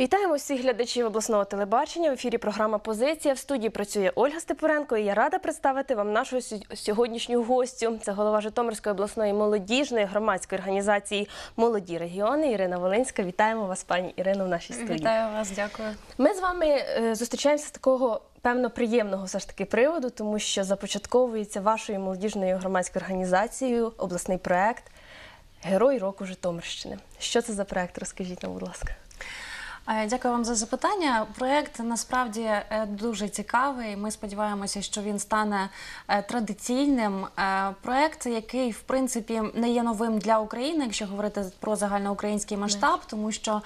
Вітаємо всіх глядачів обласного телебачення. В ефірі програма Позиція. В студії працює Ольга Степуренко. І я рада представити вам нашу сьогоднішню гостю. Це голова Житомирської обласної молодіжної громадської організації Молоді регіони Ірина Волинська. Вітаємо вас, пані Ірино, в нашій студії. Вітаю вас, дякую. Ми з вами е, зустрічаємося з такого певно приємного все ж таки приводу, тому що започатковується вашою молодіжною громадською організацією обласний проект Герой року Житомирщини. Що це за проект? Розкажіть нам, будь ласка. Е, Дякую вам за запитання. Проєкт насправді е, дуже цікавий. Ми сподіваємося, що він стане е, традиційним. Проєкт, який в принципі не є новим для України, якщо говорити про загальноукраїнський масштаб, тому що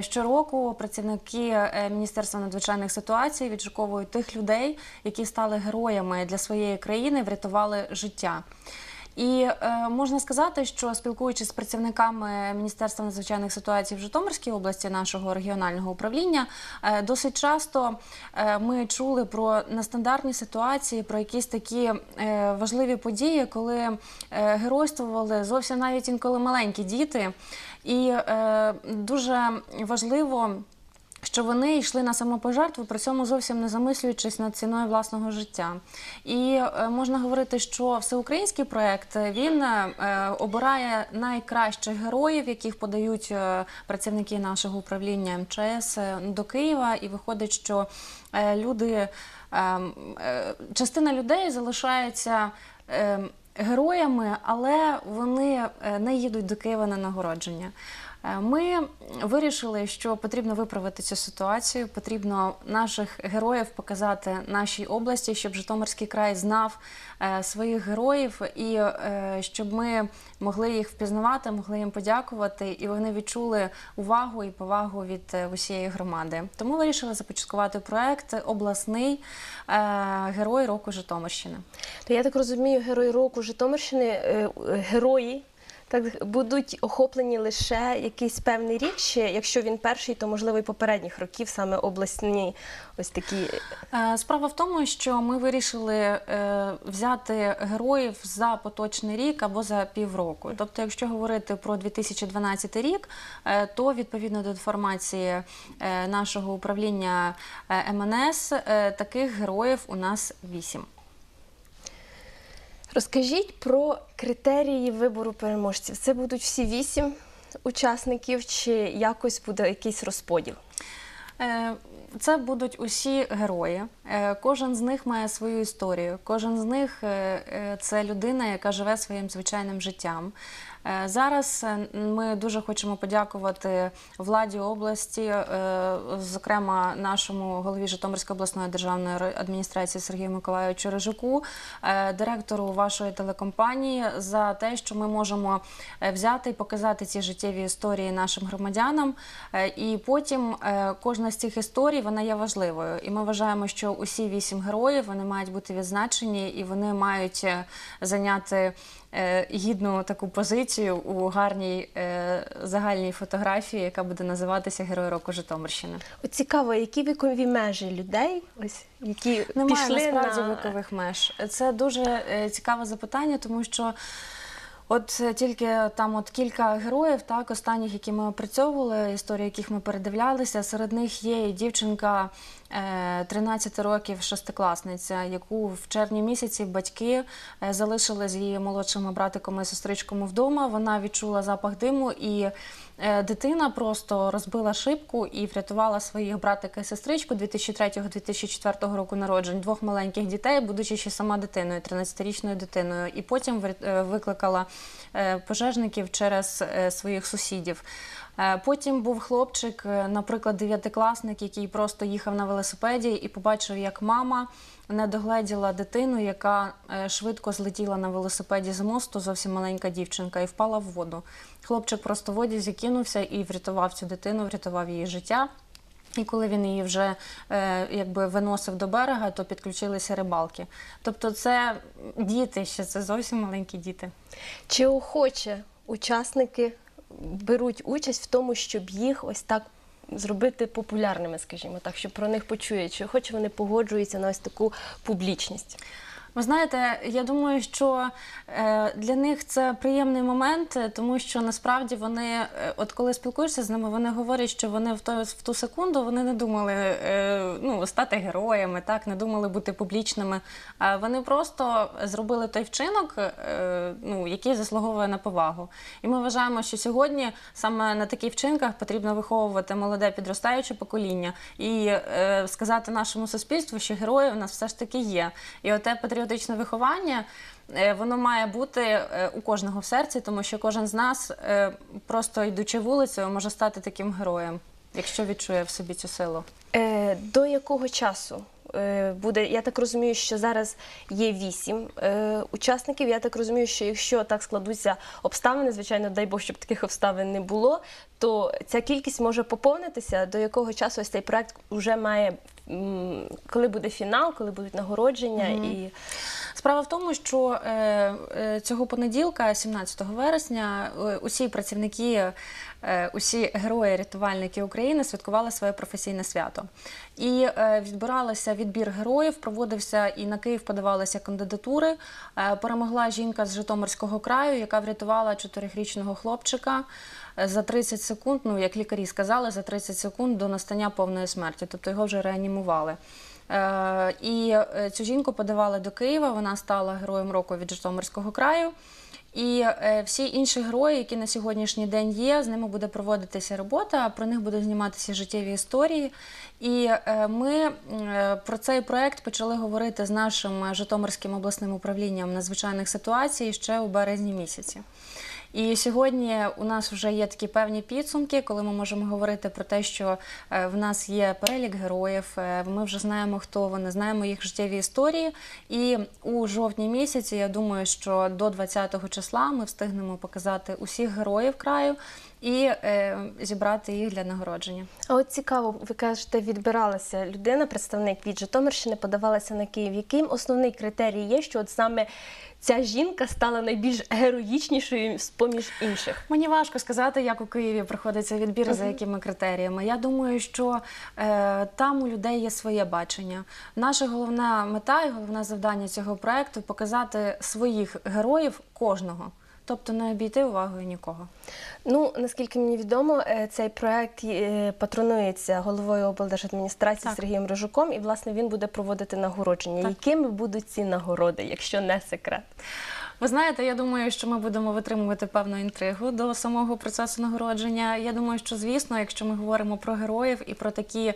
щороку працівники Міністерства надзвичайних ситуацій відшуковують тих людей, які стали героями для своєї країни, врятували життя. І е, можна сказати, що спілкуючись з працівниками Міністерства надзвичайних ситуацій в Житомирській області, нашого регіонального управління, е, досить часто е, ми чули про нестандартні ситуації, про якісь такі е, важливі події, коли е, геройствували зовсім навіть інколи маленькі діти. І е, дуже важливо що вони йшли на самопожертву, при цьому зовсім не замислюючись над ціною власного життя. І е, можна говорити, що всеукраїнський проект е, він е, обирає найкращих героїв, яких подають працівники нашого управління МЧС до Києва, і виходить, що люди, е, е, частина людей залишається. е, Героями, але вони не їдуть до Києва на нагородження. Е, Ми вирішили, що потрібно виправити цю ситуацію. Потрібно наших героїв показати нашій області, щоб Житомирський край знав е, своїх героїв, і е, щоб ми могли їх впізнавати, могли їм подякувати, і вони відчули увагу і повагу від усієї громади. Тому вирішили започаткувати проект обласний герой року Житомирщини. То я так розумію, герої року Житомирщини, герої так будуть охоплені лише якийсь певний рік. Чи якщо він перший, то можливо і попередніх років саме обласні ось такі. Е, Справа в тому, що ми вирішили е, взяти героїв за поточний рік або за півроку. Тобто, якщо говорити про 2012 рік, е, то відповідно до інформації нашого управління МНС е, таких героїв у нас вісім. Розкажіть про критерії вибору переможців. Це будуть всі вісім учасників, чи якось буде якийсь розподіл? Е, Це будуть усі герої. Е, Кожен з них має свою історію. Кожен з них е, це людина, яка живе своїм звичайним життям. Е, Зараз е, ми дуже хочемо подякувати владі області, е, зокрема нашому голові Житомирської обласної державної адміністрації Сергію Миколайовичу Рижику, директору вашої телекомпанії за те, що ми можемо взяти і показати ці життєві історії нашим громадянам. І потім кожна з цих історій вона є важливою. І ми вважаємо, що усі вісім героїв вони мають бути відзначені і вони мають зайняти гідну таку позицію у гарній е, загальній фотографії, яка буде називатися Герой року Житомирщини. От цікаво, які вікові межі людей, ось які Немає пішли насправді на... вікових меж. Це дуже е, цікаве запитання, тому що. От е, тільки там от кілька героїв, так останніх, які ми опрацьовували, історії яких ми передивлялися. Серед них є і дівчинка е, 13 років, шестикласниця, яку в червні місяці батьки е, залишили з її молодшими братиком і сестричками вдома. Вона відчула запах диму і. Е, Дитина просто розбила шибку і врятувала своїх братика і сестричку 2003-2004 року народжень, двох маленьких дітей, будучи ще сама дитиною, 13-річною дитиною. І потім е, викликала е, пожежників через своїх сусідів. Е, Потім був хлопчик, е, наприклад, дев'ятикласник, який просто їхав на велосипеді і побачив, як мама не догледіла дитину, яка е, швидко злетіла на велосипеді з мосту, зовсім маленька дівчинка, і впала в воду. Хлопчик просто в воді закинувся і врятував цю дитину, врятував її життя. І коли він її вже е, якби виносив до берега, то підключилися рибалки. Тобто, це діти ще це зовсім маленькі діти. Чи охоче учасники беруть участь в тому, щоб їх ось так зробити популярними, скажімо так, щоб про них почують, чи хоч вони погоджуються на ось таку публічність? Ви знаєте, я думаю, що е, для них це приємний момент, е, тому що насправді вони, е, от коли спілкуєшся з ними, вони говорять, що вони в, той, в ту секунду вони не думали ну, стати героями, так, не думали бути публічними. А вони просто зробили той вчинок, ну, який заслуговує на повагу. І ми вважаємо, що сьогодні саме на таких вчинках потрібно виховувати молоде підростаюче покоління і сказати нашому суспільству, що герої в нас все ж таки є. І оте патріотичне виховання. е, Воно має бути е, у кожного в серці, тому що кожен з нас, е, просто йдучи вулицею, може стати таким героєм, якщо відчує в собі цю силу. До якого часу буде? Я так розумію, що зараз є вісім учасників. Я так розумію, що якщо так складуться обставини, звичайно, дай Бог, щоб таких обставин не було, то ця кількість може поповнитися. До якого часу ось цей проект вже має, коли буде фінал, коли будуть нагородження і. Справа в тому, що е, е, цього понеділка, 17 вересня, е, усі працівники, усі герої-рятувальники України святкували своє професійне свято. І відбиралося відбір героїв, проводився і на Київ подавалися кандидатури. Перемогла жінка з Житомирського краю, яка врятувала чотирирічного хлопчика. За 30 секунд, ну як лікарі сказали, за 30 секунд до настання повної смерті, тобто його вже реанімували. Е, І е, цю жінку подавали до Києва. Вона стала героєм року від Житомирського краю. І е, всі інші герої, які на сьогоднішній день є, з ними буде проводитися робота. Про них будуть зніматися життєві історії. І ми про цей проект почали говорити з нашим Житомирським обласним управлінням надзвичайних ситуацій ще у березні місяці. І сьогодні у нас вже є такі певні підсумки, коли ми можемо говорити про те, що е, в нас є перелік героїв. е, Ми вже знаємо, хто вони, знаємо їх життєві історії. І у жовтні місяці я думаю, що до 20-го числа ми встигнемо показати усіх героїв краю і е, зібрати їх для нагородження. А от цікаво, ви кажете, відбиралася людина, представник від Житомирщини, подавалася на Київ. Яким основний критерій є, що от саме ця жінка стала найбільш героїчнішою з поміж інших? Мені важко сказати, як у Києві проходиться відбір, за якими критеріями. Я думаю, що е, там у людей є своє бачення. Наша головна мета і головне завдання цього проекту показати своїх героїв кожного, тобто не обійти увагою нікого. Ну наскільки мені відомо, е, цей проект е, патронується головою облдержадміністрації Так. Сергієм Рожуком, і власне він буде проводити нагородження. Так. Якими будуть ці нагороди, якщо не секрет? Ви знаєте, я думаю, що ми будемо витримувати певну інтригу до самого процесу нагородження. Я думаю, що звісно, якщо ми говоримо про героїв і про такі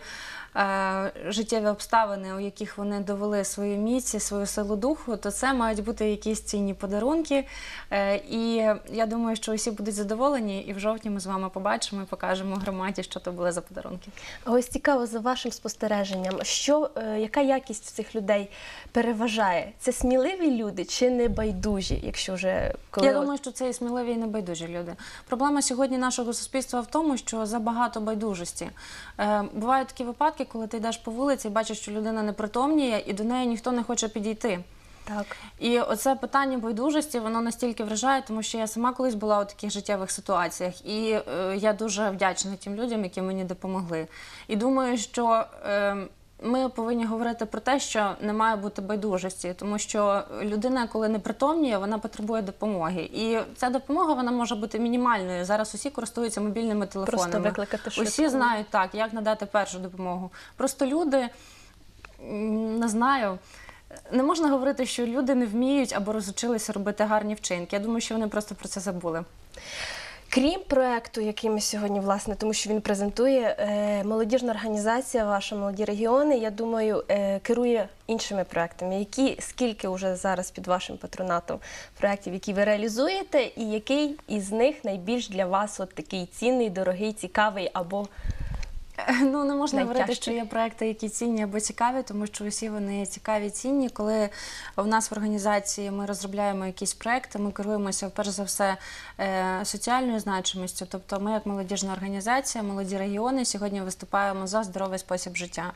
е, життєві обставини, у яких вони довели свою міць, свою силу духу, то це мають бути якісь цінні подарунки. Е, і я думаю, що усі будуть задоволені, і в жовтні ми з вами побачимо і покажемо громаді, що то були за подарунки. А ось цікаво за вашим спостереженням, що е, яка якість цих людей переважає? Це сміливі люди чи небайдужі, якщо вже коли Я думаю, що це і сміливі і небайдужі люди. Проблема сьогодні нашого суспільства в тому, що забагато байдужості. Е, бувають такі випадки, коли ти йдеш по вулиці і бачиш, що людина непритомніє, і до неї ніхто не хоче підійти. так. І оце питання байдужості воно настільки вражає, тому що я сама колись була у таких життєвих ситуаціях, і е, я дуже вдячна тим людям, які мені допомогли. І думаю, що е, ми повинні говорити про те, що не має бути байдужості, тому що людина, коли не притомніє, вона потребує допомоги. І ця допомога вона може бути мінімальною. Зараз усі користуються мобільними телефонами. Просто викликати швидку. Усі знають так, як надати першу допомогу. Просто люди не знаю. Не можна говорити, що люди не вміють або розучилися робити гарні вчинки. Я думаю, що вони просто про це забули. Крім проекту, який ми сьогодні, власне, тому що він презентує, е, молодіжна організація, ваша молоді регіони, я думаю, е, керує іншими проектами. Які скільки вже зараз під вашим патронатом проєктів, які ви реалізуєте, і який із них найбільш для вас от такий цінний, дорогий, цікавий або Ну не можна говорити, що є проекти, які цінні або цікаві, тому що усі вони цікаві, цінні. Коли в нас в організації ми розробляємо якісь проекти, ми керуємося перш за все е, соціальною значимістю. Тобто, ми, як молодіжна організація, молоді регіони, сьогодні виступаємо за здоровий спосіб життя.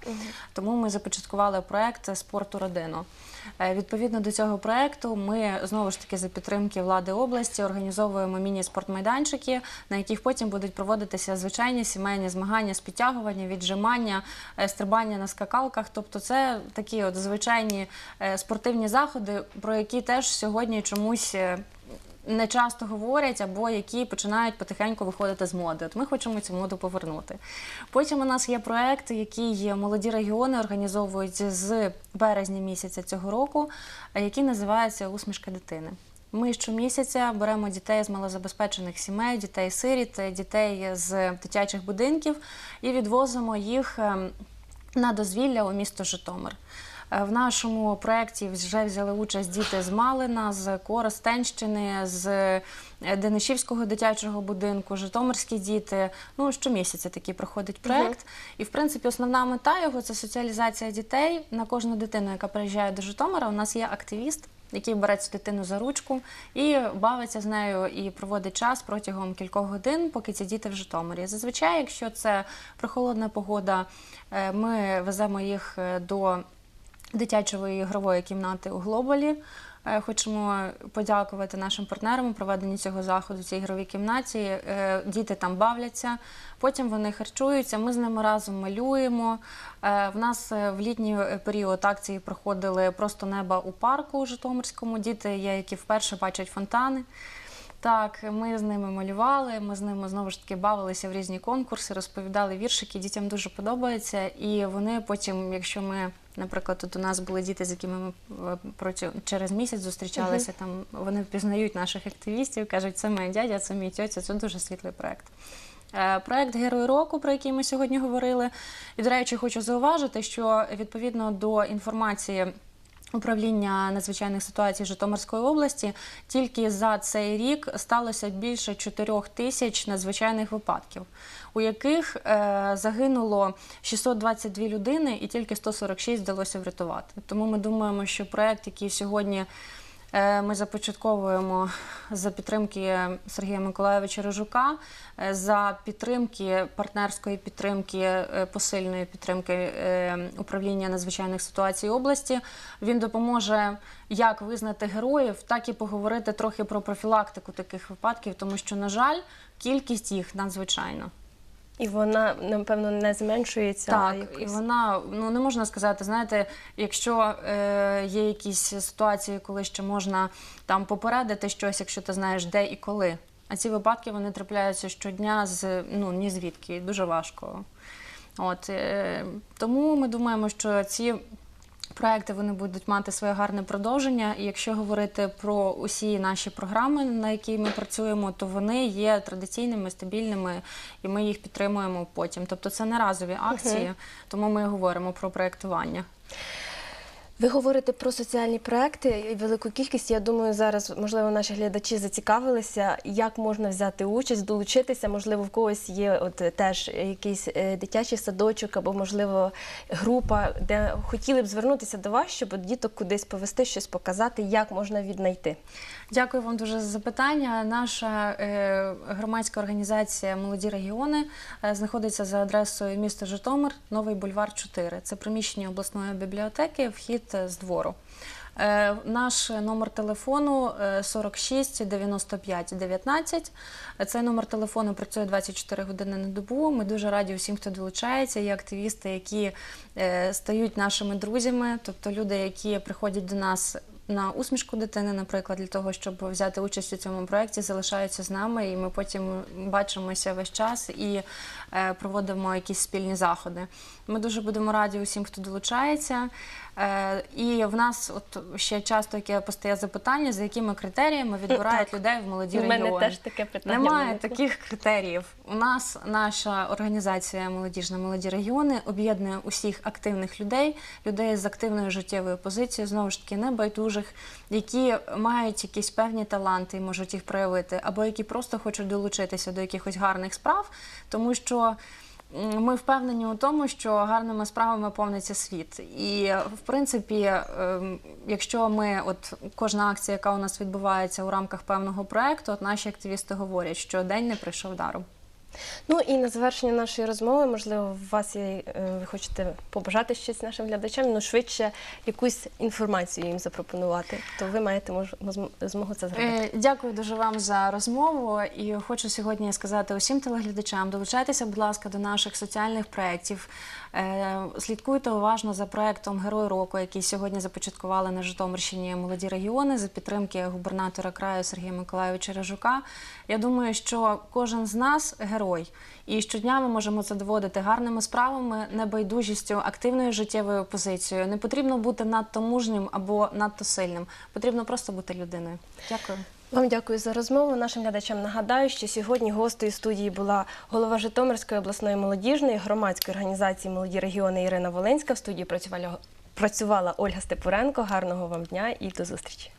Тому ми започаткували проект спорту родину. Е, Відповідно до цього проекту, ми знову ж таки за підтримки влади області організовуємо міні-спортмайданчики, на яких потім будуть проводитися звичайні сімейні змагання з підтягування. віджимання, е, стрибання на скакалках. Тобто, це такі от звичайні е, спортивні заходи, про які теж сьогодні чомусь. Не часто говорять або які починають потихеньку виходити з моди. От ми хочемо цю моду повернути. Потім у нас є проект, який молоді регіони організовують з березня місяця цього року, який називається Усмішка дитини. Ми щомісяця беремо дітей з малозабезпечених сімей, дітей сиріт, дітей з дитячих будинків і відвозимо їх ем, на дозвілля у місто Житомир. Е, В нашому проєкті вже взяли участь діти з Малина, з Коростенщини, з е, Денишівського дитячого будинку, Житомирські діти. Ну щомісяця такий проходить проєкт. І в принципі основна мета його це соціалізація дітей. На кожну дитину, яка приїжджає до Житомира, у нас є активіст. Який бере цю дитину за ручку і бавиться з нею і проводить час протягом кількох годин, поки ці діти в Житомирі. Зазвичай, якщо це прохолодна погода, е, ми веземо їх до дитячої ігрової кімнати у Глобалі. Е, Хочемо подякувати нашим партнерам у проведенні цього заходу цій ігровій кімнаті. Е, Діти там бавляться, потім вони харчуються. Ми з ними разом малюємо. Е, В нас в літній період акції проходили просто неба у парку у Житомирському. Діти є, які вперше бачать фонтани. Так, ми з ними малювали, ми з ними знову ж таки бавилися в різні конкурси, розповідали віршики. Дітям дуже подобається. І вони потім, якщо ми, наприклад, тут у нас були діти, з якими ми е, проти через місяць зустрічалися, там вони впізнають наших активістів, кажуть, це мій дядя, це мій тьотя, це дуже світлий проект. Е, Проект Герой року, про який ми сьогодні говорили. І, до речі, хочу зауважити, що відповідно до інформації. Управління надзвичайних ситуацій Житомирської області тільки за цей рік сталося більше 4 тисяч надзвичайних випадків, у яких е, загинуло 622 людини, і тільки 146 вдалося врятувати. Тому ми думаємо, що проект, який сьогодні ми започатковуємо за підтримки Сергія Миколаєвича Рожука, е, за підтримки партнерської підтримки, е, посильної підтримки е, управління надзвичайних ситуацій області. Він допоможе як визнати героїв, так і поговорити трохи про профілактику таких випадків, тому що, на жаль, кількість їх надзвичайна. І вона, напевно, не зменшується. Так, якось- і вона ну не можна сказати, знаєте, якщо е, є якісь ситуації, коли ще можна там попередити щось, якщо ти знаєш де і коли. А ці випадки вони трапляються щодня з ну ні звідки, дуже важко. От е, тому ми думаємо, що ці проекти вони будуть мати своє гарне продовження. І якщо говорити про усі наші програми, на які ми працюємо, то вони є традиційними, стабільними, і ми їх підтримуємо потім. Тобто це не разові акції, тому ми говоримо про проектування. Ви говорите про соціальні проекти і велику кількість. Я думаю, зараз можливо наші глядачі зацікавилися, як можна взяти участь, долучитися. Можливо, в когось є от теж якийсь е, дитячий садочок або можливо група, де хотіли б звернутися до вас, щоб діток кудись повести, щось показати, як можна віднайти. Дякую вам дуже за запитання. Наша е, громадська організація Молоді регіони е, знаходиться за адресою міста Житомир, Новий бульвар 4. Це приміщення обласної бібліотеки, вхід е, з двору. Наш номер телефону е, 46 95 19. Цей номер телефону працює 24 години на добу. Ми дуже раді усім, хто долучається. Є активісти, які стають нашими друзями, тобто люди, які приходять до нас на усмішку дитини, наприклад, для того, щоб взяти участь у цьому проєкті, залишаються з нами, і ми потім бачимося весь час і е, проводимо якісь спільні заходи. Ми дуже будемо раді усім, хто долучається. Е, і в нас от ще часто яке постає запитання, за якими критеріями відбирають людей в молоді У мене регіони. теж таке питання. Немає таких критеріїв. У нас наша організація Молодіжна молоді регіони об'єднує усіх активних людей, людей з активною життєвою позицією, знову ж таки небайдужих, які мають якісь певні таланти і можуть їх проявити, або які просто хочуть долучитися до якихось гарних справ, тому що. Ми впевнені у тому, що гарними справами повниться світ. І в принципі, ем, якщо ми, от кожна акція, яка у нас відбувається у рамках певного проекту, от наші активісти говорять, що день не прийшов даром. Ну і на завершення нашої розмови, можливо, у вас є, е, ви хочете побажати щось нашим глядачам, ну швидше якусь інформацію їм запропонувати, то ви маєте мож- змогу це зробити. Е, Дякую дуже вам за розмову. І хочу сьогодні сказати усім телеглядачам: долучайтеся, будь ласка, до наших соціальних проєктів. Е, Слідкуйте уважно за проєктом Герой року, який сьогодні започаткували на Житомирщині молоді регіони за підтримки губернатора краю Сергія Миколайовича Режука. Я думаю, що кожен з нас герой, і щодня ми можемо це доводити гарними справами, небайдужістю, активною життєвою позицією. Не потрібно бути надто мужнім або надто сильним. Потрібно просто бути людиною. Дякую. Вам дякую за розмову. Нашим глядачам нагадаю, що сьогодні гостею студії була голова Житомирської обласної молодіжної громадської організації Молоді регіони Ірина Волинська. В студії працювала Ольга Степуренко. Гарного вам дня і до зустрічі.